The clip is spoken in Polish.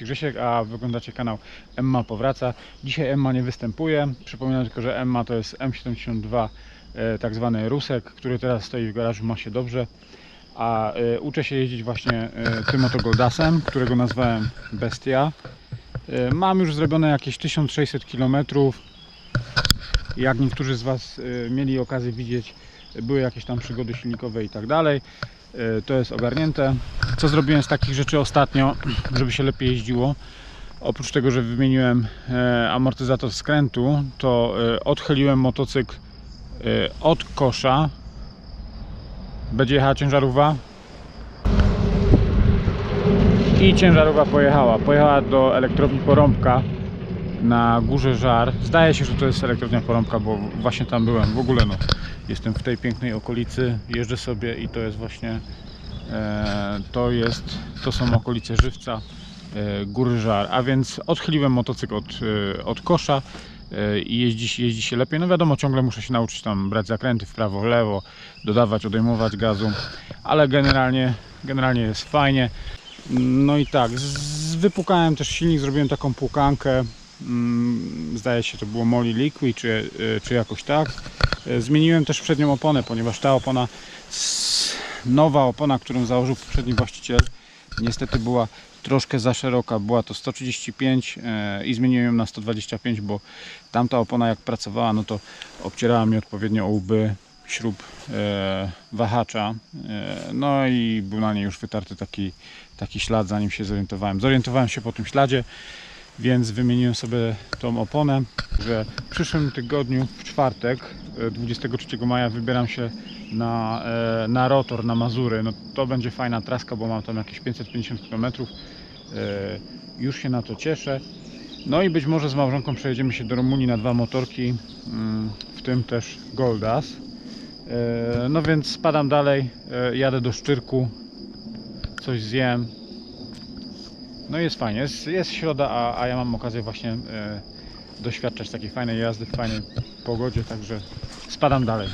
Grzesiek, a wy oglądacie kanał Emma Powraca. Dzisiaj Emma nie występuje. Przypominam tylko, że Emma to jest M72, e, tak zwany Rusek, który teraz stoi w garażu, ma się dobrze. A e, uczę się jeździć właśnie e, tym oto Goldasem, którego nazwałem Bestia. Mam już zrobione jakieś 1600 km. Jak niektórzy z Was mieli okazję widzieć, były jakieś tam przygody silnikowe i tak dalej. E, To jest ogarnięte. Co zrobiłem z takich rzeczy ostatnio, żeby się lepiej jeździło? Oprócz tego, że wymieniłem e, amortyzator skrętu, to e, odchyliłem motocykl od kosza. Będzie jechała ciężarówka. I ciężarówka pojechała. Pojechała do elektrowni Porąbka na Górze Żar. Zdaje się, że to jest elektrownia Porąbka, bo właśnie tam byłem. W ogóle no, jestem w tej pięknej okolicy, jeżdżę sobie i to jest właśnie e, to jest, to są okolice Żywca, e, Góry Żar, a więc odchyliłem motocykl od, e, od kosza e, i jeździ, jeździ się lepiej. No wiadomo, ciągle muszę się nauczyć tam brać zakręty w prawo, w lewo, dodawać, odejmować gazu, ale generalnie, generalnie jest fajnie. No i tak, z- wypukałem też silnik, zrobiłem taką płukankę. Mm, Zdaje się, to było Molly Liquid, czy, e, czy jakoś tak. E, Zmieniłem też przednią oponę, ponieważ ta opona, nowa opona, którą założył poprzedni właściciel, niestety była troszkę za szeroka. Była to 135 e, i zmieniłem ją na 125, bo tamta opona jak pracowała, no to obcierała mi odpowiednio łby śrub wahacza. No i był na niej już wytarty taki, taki ślad, zanim się zorientowałem. Zorientowałem się po tym śladzie, więc wymieniłem sobie tą oponę, że w przyszłym tygodniu, w czwartek, e, 23 maja wybieram się na, e, na rotor, na Mazury. No to będzie fajna traska, bo mam tam jakieś 550 km. E, Już się na to cieszę. No i być może z małżonką przejedziemy się do Rumunii na dwa motorki, mm, w tym też Goldas. E, No więc spadam dalej, e, jadę do Szczyrku, coś zjem. No jest fajnie, jest, jest środa, a, a ja mam okazję właśnie e, doświadczać takiej fajnej jazdy w fajnej pogodzie, także spadam dalej.